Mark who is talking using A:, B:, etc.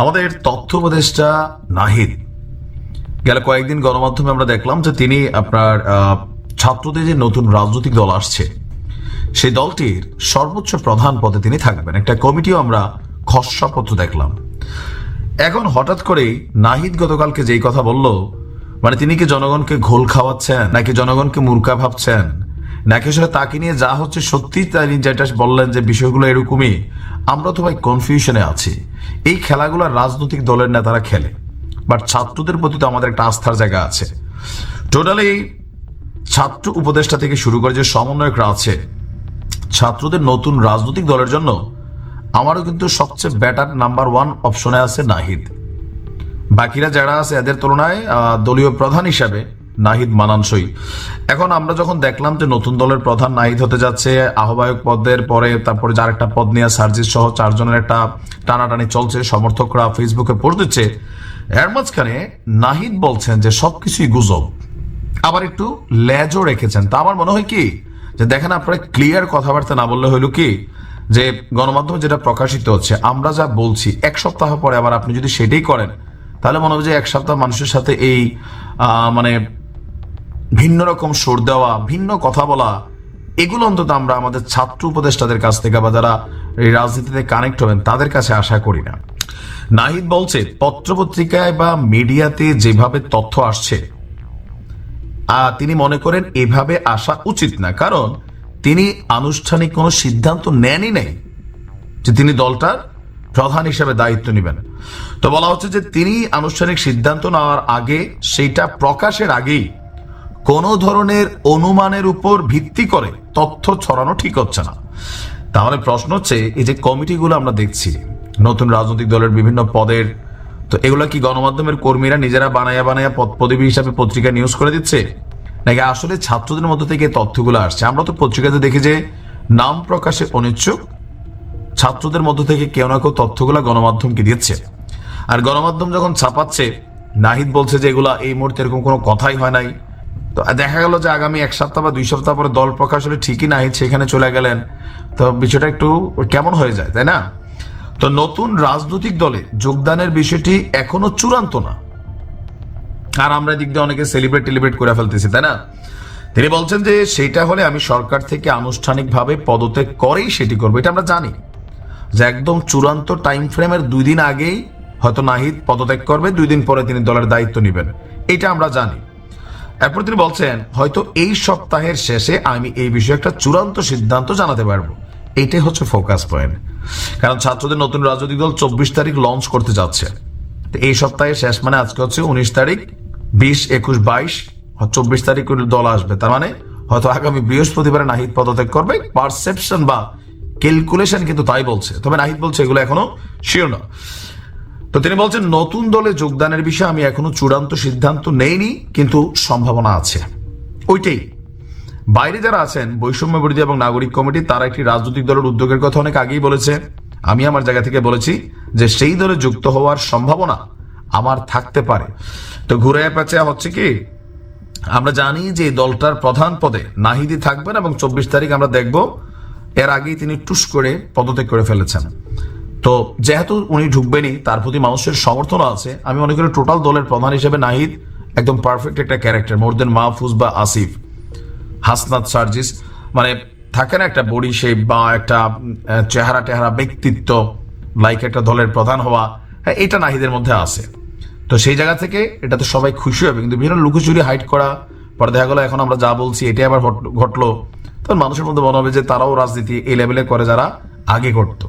A: আমাদের তথ্য উপদেষ্টা নাহিদ। গেল কয়েকদিন গণমাধ্যমে আমরা দেখলাম যে তিনি আপনার ছাত্রদের যে নতুন রাজনৈতিক দল আসছে, সেই দলটির সর্বোচ্চ প্রধান পদে তিনি থাকবেন। একটা কমিটিও আমরা খসড়া খসড়াপত্র দেখলাম। এখন হঠাৎ করেই নাহিদ গতকালকে যেই কথা বলল মানে তিনি কি জনগণকে ঘোল খাওয়াচ্ছেন, নাকি জনগণকে মূর্খা ভাবছেন? নাকি আসলে তাকে নিয়ে যা হচ্ছে সত্যি তিনি যেটা বললেন যে বিষয়গুলো এরকমই। আমরা তো ভাই কনফিউশনে আছি। এই খেলাগুলো রাজনৈতিক দলের নেতারা খেলে বাট ছাত্রদের প্রতি তো আমাদের একটা আস্থার জায়গা আছে। টোটালি ছাত্র উপদেষ্টা থেকে শুরু করে যে সমন্বয়করা আছে, ছাত্রদের নতুন রাজনৈতিক দলের জন্য আমারও কিন্তু সবচেয়ে বেটার নাম্বার ওয়ান অপশনে আছে নাহিদ। বাকিরা যারা আছে, এদের তুলনায় দলীয় প্রধান হিসাবে নাহিদ মানানসই। এখন আমরা যখন দেখলাম যে নতুন দলের প্রধান নাহিদ হতে যাচ্ছে, আহ্বায়ক পদের পরে তারপরে যার একটা পদ নিয়ে সার্জিস সহ চারজনের একটা টানাটানি চলছে, সমর্থকরা ফেসবুকে পোস্ট দিচ্ছে। এর মাঝখানে নাহিদ বলছেন যে সবকিছুই গুজব। আবার একটু লেজও রেখেছেন। তা আমার মনে হয় কি, যে দেখেন আপনারা ক্লিয়ার কথাবার্তা না বললে হইল কি, যে গণমাধ্যমে যেটা প্রকাশিত হচ্ছে, আমরা যা বলছি, এক সপ্তাহ পরে আবার আপনি যদি সেটাই করেন, তাহলে মনে হবে যে এক সপ্তাহ মানুষের সাথে এই মানে ভিন্ন রকম সুর দেওয়া, ভিন্ন কথা বলা, এগুলো অন্তত আমরা আমাদের ছাত্র উপদেষ্টাদের কাছ থেকে বা যারা এই রাজনীতিতে কানেক্ট হবেন, তাদের কাছে আশা করি না। নাহিদ বলছে, পত্রপত্রিকায় বা মিডিয়াতে যেভাবে তথ্য আসছে তিনি মনে করেন এভাবে আসা উচিত না। কারণ তিনি আনুষ্ঠানিক কোনো সিদ্ধান্ত নেনই নাই যে তিনি দলটার প্রধান হিসেবে দায়িত্ব নেবেন। তো বলা হচ্ছে যে তিনি আনুষ্ঠানিক সিদ্ধান্ত নেওয়ার আগে সেইটা প্রকাশের আগেই কোনো ধরনের অনুমানের উপর ভিত্তি করে তথ্য ছড়ানো ঠিক হচ্ছে না। তাহলে প্রশ্ন হচ্ছে, এই যে কমিটিগুলো আমরা দেখছি, নতুন রাজনৈতিক দলের বিভিন্ন পদের, তো এগুলো কি গণমাধ্যমের কর্মীরা নিজেরা বানায়া বানায়া পদ, পদবী হিসাবে পত্রিকা নিউজ করে দিচ্ছে? নাকি আসলে ছাত্রদের মধ্যে থেকে তথ্যগুলো আসছে? আমরা তো পত্রিকাতে দেখি যে নাম প্রকাশে অনিচ্ছুক, ছাত্রদের মধ্য থেকে কেউ না কেউ তথ্যগুলো গণমাধ্যমকে দিচ্ছে। আর গণমাধ্যম যখন ছাপাচ্ছে, নাহিদ বলছে যে এগুলা এই মুহূর্তে এরকম কোনো কথাই হয় নাই। তো দেখা গেল যে আগামী এক সপ্তাহ বা দুই সপ্তাহ পরে দল প্রকাশ হলে ঠিকই নাহিদ সেখানে চলে গেলেন। তো বিষয়টা একটু কেমন হয়ে যায়, তাই না? তো নতুন রাজনৈতিক দলে যোগদানের বিষয়টি এখনও চূড়ান্ত না। আর আমরা এদিক দিয়ে অনেকে সেলিব্রেট টেলিব্রেট করে ফেলতেছি, তাই না? তিনি বলছেন যে সেটা হলে আমি সরকার থেকে আনুষ্ঠানিকভাবে পদত্যাগ করেই সেটি করব, এটা আমরা জানি। যে একদম চূড়ান্ত টাইম ফ্রেমের দুই দিন আগেই হয়তো নাহিদ পদত্যাগ করবে, দুই দিন পরে তিনি দলের দায়িত্ব নেবেন, এটা আমরা জানি। এরপর তিনি বলছেন, হয়তো এই সপ্তাহের শেষে আমি এই বিষয়ে একটা চূড়ান্ত সিদ্ধান্ত জানাতে পারব। এটাই হচ্ছে ফোকাস পয়েন্ট। কারণ ছাত্রদের নতুন রাজনৈতিক দল চব্বিশ তারিখ লঞ্চ করতে যাচ্ছে। এই সপ্তাহের শেষ মানে আজকে হচ্ছে উনিশ তারিখ, বিশ, একুশ, বাইশ চব্বিশ তারিখ দল আসবে। তার মানে হয়তো আগামী বৃহস্পতিবার নাহিদ পদত্যাগ করবে। পারসেপশন বা ক্যালকুলেশন কিন্তু তাই বলছে। তবে নাহিদ বলছে এগুলো এখনও শিওর না। তো তিনি বলছেন, নতুন দলে যোগদানের বিষয়ে আমি এখনও চূড়ান্ত সিদ্ধান্ত নেইনি, কিন্তু সম্ভাবনা আছে। ওইটাই। বাইরে যারা আছেন, বৈষম্য বিরোধী এবং নাগরিক কমিটি, তারা একটি রাজনৈতিক দলের উদ্যোগের কথা অনেক আগেই বলেছে। আমি আমার জায়গা থেকে বলেছি যে সেই দলে যুক্ত হওয়ার সম্ভাবনা আমার থাকতে পারে। তো ঘুরে পেঁচা হচ্ছে কি, আমরা জানি যে দলটার প্রধান পদে নাহিদি থাকবেন এবং চব্বিশ তারিখ আমরা দেখব, এর আগেই তিনি টুস করে পদত্যাগ করে ফেলেছেন। তো যেহেতু উনি ঢুকবেনই, তার প্রতি মানুষের সমর্থনও আছে। আমি মনে করি টোটাল দলের প্রধান হিসেবে নাহিদ একদম পারফেক্ট একটা ক্যারেক্টার মোর দেন মাহফুজ বা আসিফ। হাসনাত সার্জিস মানে থাকে না একটা বডি শেপ বা একটা চেহারা টেহারা ব্যক্তিত্ব লাইক একটা দলের প্রধান হওয়া হ্যাঁ এটা নাহিদের মধ্যে আছে। তো সেই জায়গা থেকে এটা তো সবাই খুশি হবে। কিন্তু বিভিন্ন লুকোচুরি হাইট করা পরে দেখা গেলো এখন আমরা যা বলছি, এটাই আবার ঘট- ঘটলো। তখন মানুষের মধ্যে মনে হবে যে তারাও রাজনীতি এই লেভেলে করে যারা আগে করতো।